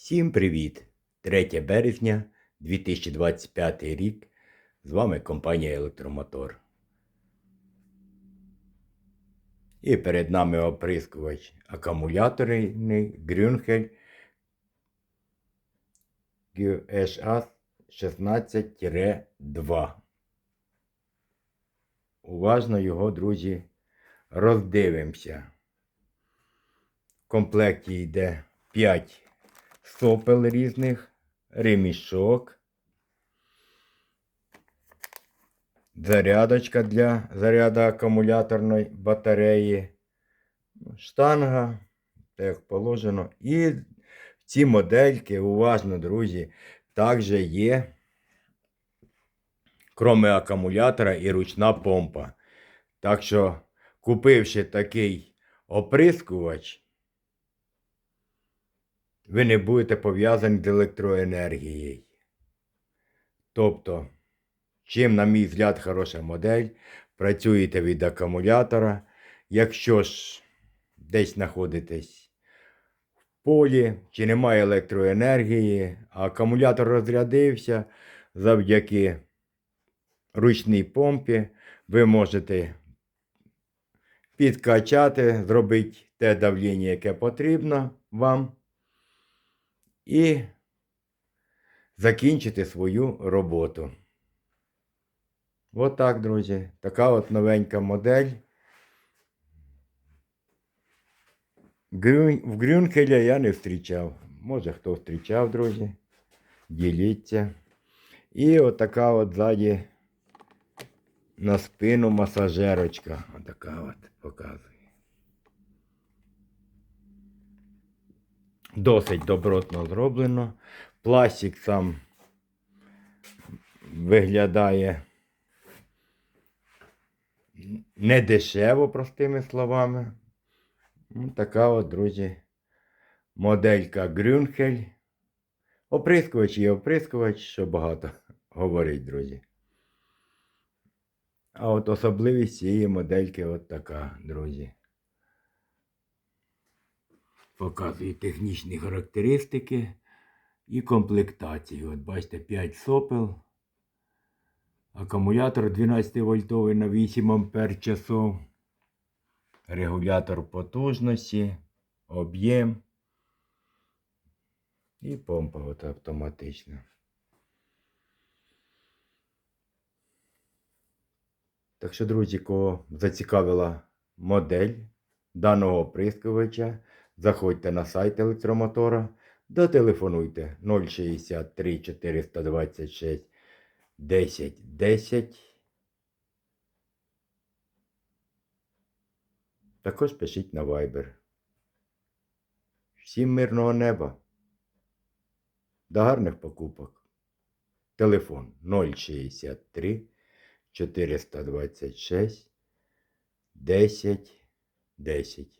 Всім привіт! 3 березня 2025 рік. З вами компанія Електромотор. І перед нами оприскувач акумуляторний Grünhel GSA 16-2. Уважно його, друзі, роздивимося. В комплекті йде 5 сопел різних, ремішок, зарядочка для заряду акумуляторної батареї, штанга, так як положено. І ці модельки, уважно, друзі, також є, кроме акумулятора, і ручна помпа. Так що, купивши такий оприскувач, ви не будете пов'язані з електроенергією. Тобто, чим, на мій взгляд, хороша модель, працюєте від акумулятора. Якщо ж десь знаходитесь в полі, чи немає електроенергії, а акумулятор розрядився завдяки ручній помпі, ви можете підкачати, зробити те давлення, яке потрібно вам і закінчити свою роботу. От так, друзі. Така от новенька модель. В Грюнкеля я не зустрічав. Може хто зустрічав, друзі. Діліться. І от така от ззаді на спину масажерочка. Отака от показує. Досить добротно зроблено. Пластик сам виглядає не дешево, простими словами. Ну, Така от, друзі, моделька Грюнхель. Оприскувач і оприскувач, що багато говорить, друзі. А от особливість цієї модельки от така, друзі. Показує технічні характеристики і комплектацію. От бачите, 5 сопел. Акумулятор 12 вольтовий на 8 ампер часов. Регулятор потужності, об'єм. І помпа от автоматична. Так що, друзі, кого зацікавила модель даного оприскувача, заходьте на сайт електромотора, дотелефонуйте 063 426 10 10. Також пишіть на Viber. Всім мирного неба. До гарних покупок. Телефон 063 426 10 10.